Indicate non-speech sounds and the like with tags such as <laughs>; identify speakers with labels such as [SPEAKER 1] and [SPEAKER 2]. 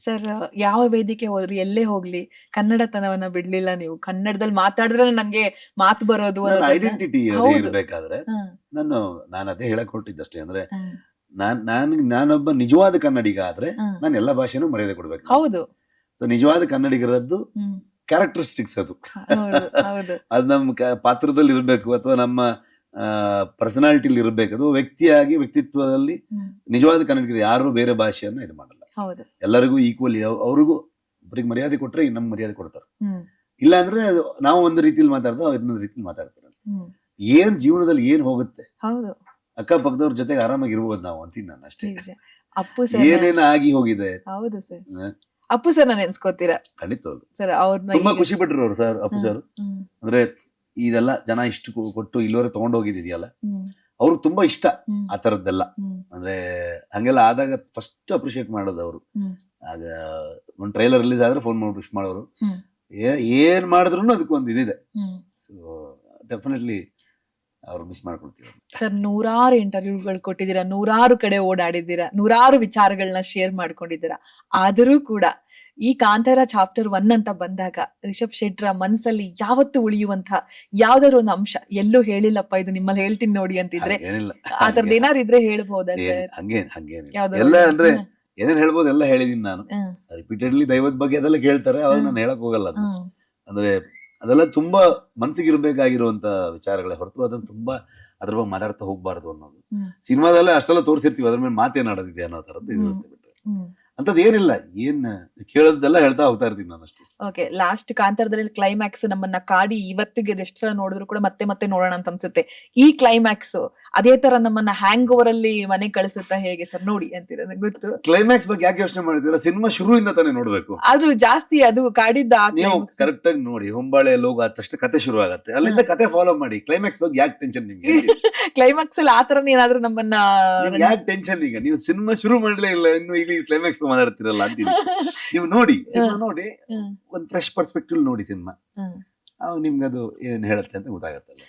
[SPEAKER 1] Sir ಯಾವ ವೇದಿಕೆ ಹೋದ್ರಿ ಎಲ್ಲೇ ಹೋಗ್ಲಿ ಕನ್ನಡತನವನ್ನ ಬಿಡ್ಲಿಲ್ಲ ನೀವು. ಕನ್ನಡದಲ್ಲಿ ಮಾತಾಡಿದ್ರೆ ನಂಗೆ ಮಾತು ಬರೋದು
[SPEAKER 2] ಐಡೆಂಟಿಟಿ ಇರಬೇಕಾದ್ರೆ ನಾನು ನಾನು ಅದೇ ಹೇಳಕ್ ಹೊರಟಿದ್ದಷ್ಟೇ ಅಂದ್ರೆ ನಾನ್ ನಾನ್ ನಾನೊಬ್ಬ ನಿಜವಾದ ಕನ್ನಡಿಗ ಆದ್ರೆ ನಾನು ಎಲ್ಲಾ ಭಾಷೆನೂ ಮರ್ಯಾದೆ ಕೊಡ್ಬೇಕು
[SPEAKER 1] ಹೌದು.
[SPEAKER 2] ಸೊ ನಿಜವಾದ ಕನ್ನಡಿಗರದ್ದು ಕ್ಯಾರೆಕ್ಟರಿಸ್ಟಿಕ್ಸ್ ಅದು. <laughs> ಅದು ನಮ್ಮ ಪಾತ್ರದಲ್ಲಿ ಇರಬೇಕು ಅಥವಾ ನಮ್ಮ ಪರ್ಸನಾಲಿಟಿಲಿ ಇರಬೇಕು. ಅದು ವ್ಯಕ್ತಿಯಾಗಿ ವ್ಯಕ್ತಿತ್ವದಲ್ಲಿ ನಿಜವಾದ ಕನ್ನಡಿಗರು ಯಾರು ಬೇರೆ ಭಾಷೆಯನ್ನು ಇದು ಮಾಡಲ್ಲ.
[SPEAKER 1] ಹೌದು.
[SPEAKER 2] ಎಲ್ಲರಿಗೂ ಈಕ್ವಲಿ ಅವ್ರಿಗೂ ಒಬ್ರಿಗೆ ಮರ್ಯಾದೆ ಕೊಟ್ರೆ ನಮ್ಮ ಮರ್ಯಾದೆ ಕೊಡ್ತಾರೆ. ಇಲ್ಲ ಅಂದ್ರೆ ನಾವು ಒಂದು ರೀತಿಯಲ್ಲಿ ಮಾತಾಡ್ತಾ ಅವ್ರು ಇನ್ನೊಂದು ರೀತಿಲಿ ಮಾತಾಡ್ತಾರೆ. ಏನ್ ಜೀವನದಲ್ಲಿ ಏನ್ ಹೋಗುತ್ತೆ?
[SPEAKER 1] ಹೌದು.
[SPEAKER 2] ಅಕ್ಕಪಕ್ಕದವ್ರ ಜೊತೆಗೆ ಆರಾಮಾಗಿ ಇರ್ಬೋದು ನಾವು ಅಂತೀನಿ ನಾನು ಅಷ್ಟೇ.
[SPEAKER 1] ಅಪ್ಪು ಸರ್
[SPEAKER 2] ಏನೇನ್ ಆಗಿ ಹೋಗಿದೆ?
[SPEAKER 1] ಹೌದು ಸರ್. ಅಪ್ಪು ಸರ್ ನೆನ್ಸ್ಕೋತೀರಾ
[SPEAKER 2] ಖಂಡಿತವಾಗ್ಲು
[SPEAKER 1] ಸರ್ ಅವ್ರನ್ನ
[SPEAKER 2] ತುಂಬಾ ಖುಷಿ ಪಟ್ರು ಅವ್ರು ಸರ್ ಅಪ್ಪು ಸರ್. ಅಂದ್ರೆ ಇದೆಲ್ಲ ಜನ ಇಷ್ಟು ಕೊಟ್ಟು ಇಲ್ಲಿವರೆ ತಗೊಂಡೋಗಿದೆಯಲ್ಲ
[SPEAKER 1] ಹ್ಮ್,
[SPEAKER 2] ಅವ್ರಿಗೆ ತುಂಬಾ ಇಷ್ಟ ಆ ತರದ್ದೆಲ್ಲ. ಅಂದ್ರೆ ಹಂಗೆಲ್ಲ ಆದಾಗ ಫಸ್ಟ್ ಅಪ್ರಿಷಿಯೇಟ್ ಮಾಡೋದು ಅವರು. ಆಗ ಒಂದು ಟ್ರೈಲರ್ ರಿಲೀಸ್ ಆದ್ರೆ ಫೋನ್ ಮಾಡಿ ವಿಶ್ ಮಾಡೋರು. ಏನ್ ಮಾಡಿದ್ರು ಅದಕ್ಕೆ ಒಂದು ಇದಿದೆ. ಸೊ ಡೆಫಿನೆಟ್ಲಿ ಅವ್ರು ಮಿಸ್ ಮಾಡ್ಕೊಳ್ತೀವಿ
[SPEAKER 1] ಸರ್ ನೂರಾರು ಇಂಟರ್ವ್ಯೂಗಳು ಕೊಟ್ಟಿದ್ದೀರಾ ನೂರಾರು ಕಡೆ ಓಡಾಡಿದ್ದೀರಾ ನೂರಾರು ವಿಚಾರಗಳನ್ನ ಶೇರ್ ಮಾಡ್ಕೊಂಡಿದ್ದೀರಾ. ಆದರೂ ಕೂಡ ಈ ಕಾಂತಾರ ಚಾಪ್ಟರ್ ಒನ್ ಅಂತ ಬಂದಾಗ ರಿಷಬ್ ಶೆಟ್ರ ಮನಸ್ಸಲ್ಲಿ ಯಾವತ್ತು ಉಳಿಯುವಂತ ಯಾವ್ದಾದ್ರು ಒಂದು ಅಂಶ. ಎಲ್ಲೂ ಹೇಳಿಲ್ಲಪ್ಪ ಇದು ನಿಮ್ಮಲ್ಲಿ ಹೇಳ್ತೀನಿ ನೋಡಿ ಅಂತಿದ್ರೆ. ಆ ತರದ್ ಏನಾರು ಇದ್ರೆ ಹೇಳ್ಬಹುದಾ ಸರ್?
[SPEAKER 2] ಎಲ್ಲ ಅಂದ್ರೆ ಏನೇನ್ ಹೇಳ್ಬೋದು ಎಲ್ಲ ಹೇಳಿದೀನಿ ನಾನು. ರಿಪೀಟೆಡ್ಲಿ ದೈವದ ಬಗ್ಗೆ ಅದೆಲ್ಲ ಕೇಳ್ತಾರೆ ಅವಾಗ. ನಾನು ಹೇಳಕ್ ಹೋಗಲ್ಲ. ಅಂದ್ರೆ ಅದೆಲ್ಲ ತುಂಬಾ ಮನ್ಸಿಗೆ ಇರ್ಬೇಕಾಗಿರುವಂತ ವಿಚಾರಗಳೇ ಹೊರತು ಅದನ್ನ ತುಂಬಾ ಅದ್ರ ಬಗ್ಗೆ ಮಾತಾಡ್ತಾ ಹೋಗ್ಬಾರ್ದು ಅನ್ನೋದು. ಸಿನಿಮಾದಲ್ಲೇ ಅಷ್ಟೆಲ್ಲ ತೋರಿಸಿರ್ತೀವಿ ಅದ್ರ ಮೇಲೆ ಮಾತೇನಾಡೋದಿದೆ ಅನ್ನೋ ತರದ್ದು
[SPEAKER 1] ಇದು
[SPEAKER 2] ಇರುತ್ತೆ
[SPEAKER 1] ಹ್ಮ್.
[SPEAKER 2] ಅಂತದ್ ಏನಿಲ್ಲ ಏನ್ ಕೇಳೋದೆಲ್ಲ ಹೇಳ್ತಾ ಹೋಗ್ತಾ ಇರ್ತೀನಿ ನಾನು ಅಷ್ಟೇ.
[SPEAKER 1] ಓಕೆ ಲಾಸ್ಟ್ ಕಾಂತಾರದಲ್ಲಿ ಕ್ಲೈಮ್ಯಾಕ್ಸ್ ನಮ್ಮನ್ನ ಕಾಡಿ ಇವತ್ತಿಗೆ ಎಷ್ಟು ಸಲ ನೋಡಿದ್ರು ಕೂಡ ಮತ್ತೆ ಮತ್ತೆ ನೋಡೋಣ ಅಂತ ಅನ್ಸುತ್ತೆ. ಈ ಕ್ಲೈಮ್ಯಾಕ್ಸ್ ಅದೇ ತರ ನಮ್ಮನ್ನ ಹ್ಯಾಂಗ್ ಓವರ್ ಅಲ್ಲಿ ಮನೆ ಕಳಿಸುತ್ತಾ ಹೇಗೆ ಸರ್? ನೋಡಿ ಅಂತೀರ ನಂಗ್ ಗೊತ್ತು.
[SPEAKER 2] ಕ್ಲೈಮ್ಯಾಕ್ಸ್ ಬಗ್ಗೆ ಯಾಕೆ ಯೋಚನೆ ಮಾಡಿದ್ದೀರಾ? ಸಿನಿಮಾ ಶುರುವಿಂದ ತಾನೇ ನೋಡ್ಬೇಕು.
[SPEAKER 1] ಆದ್ರೂ ಜಾಸ್ತಿ ಅದು ಕಾಡಿದ್ದ
[SPEAKER 2] ನೀವು ಕರೆಕ್ಟ್ ಆಗಿ ನೋಡಿ ಹೊಂಬಾಳೆ ಲೋಗ ಆದ ತಕ್ಷಣ ಕತೆ ಶುರು ಆಗತ್ತೆ ಅಲ್ಲಿಂದ ಕತೆ ಫಾಲೋ ಮಾಡಿ ಕ್ಲೈಮ್ಯಾಕ್ಸ್ ಬಗ್ಗೆ ಯಾಕೆ ಟೆನ್ಷನ್ ನಿಮ್ಗೆ? <laughs>
[SPEAKER 1] ಕ್ಲೈಮ್ಯಾಕ್ಸ್ ಅಲ್ಲಿ ತರನೇ ಏನಾದ್ರೂ ನಮ್ಮನ್ನ
[SPEAKER 2] ನಿಮ್ಗೆ ಯಾಕೆ ಟೆನ್ಷನ್ ಈಗ? ನೀವು ಸಿನಿಮಾ ಶುರು ಮಾಡ್ಲೇ ಇಲ್ಲ ಇನ್ನು ಇಲ್ಲಿ ಕ್ಲೈಮ್ಯಾಕ್ಸ್ ಮಾತಾಡ್ತಿರಲ್ಲ ಅಂತ ನೀವು ನೋಡಿ ಸಿನಿಮಾ ನೋಡಿ ಒಂದ್ ಫ್ರೆಶ್ ಪರ್ಸ್ಪೆಕ್ಟಿವ್ ನೋಡಿ ಸಿನಿಮಾ.
[SPEAKER 1] ನಿಮ್ಗದು
[SPEAKER 2] ನಿಮ್ಗೆ ಅದು ಏನ್ ಹೇಳುತ್ತೆ ಅಂತ ಗೊತ್ತಾಗತ್ತಲ್ಲ.